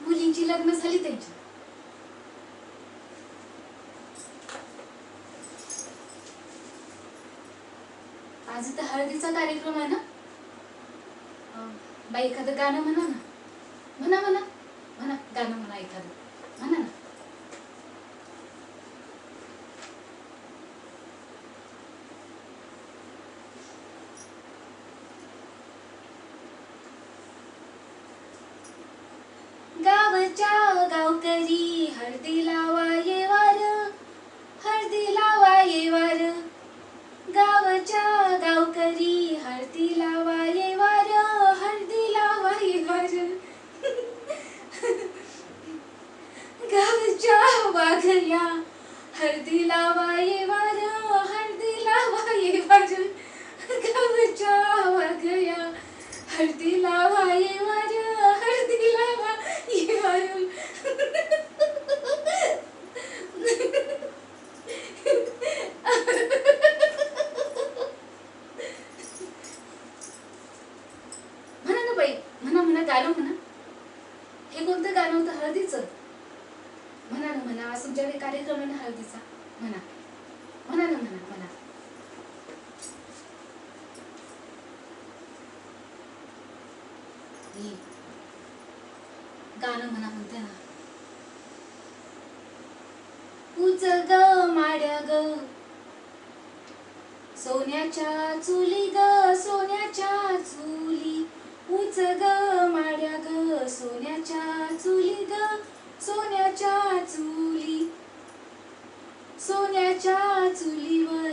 मुलींची लग्न झाली त्यांची. आज इथं हळदीचा कार्यक्रम आहे ना? बाई एखादं गाणं म्हणा ना. म्हणा म्हणा. म्हणा गाणं म्हणा एखादं. म्हणा ना. गावच्या गावकरी हळदी लावा येवार हळदी लावा येवार गावच्या गावकरी हळदी लावा येवार हळदी लावा येवार गावच्या वाघया हळदी लावा येवार वार हळदी लावा ये वार गावच्या वाघया हळदी लावा ये वार हळदी लावा ये वार म्हणा ना बाई म्हणा म्हणा गाणं म्हणा. हे कोणतं गाणं होतं? हळदीचं? म्हणा ना म्हणा आज तुमच्याकडे कार्यक्रम आहे ना हळदीचा. म्हणा. म्हणा ना म्हणा म्हणा. गाणं म्हणा म्हणते ना. उच ग माड्या ग. सोन्याच्या चुली ग सोन्याच्या चुली सोन्याच्या चुली सोन्याच्या चुली सोन्याच्या चुलीवर.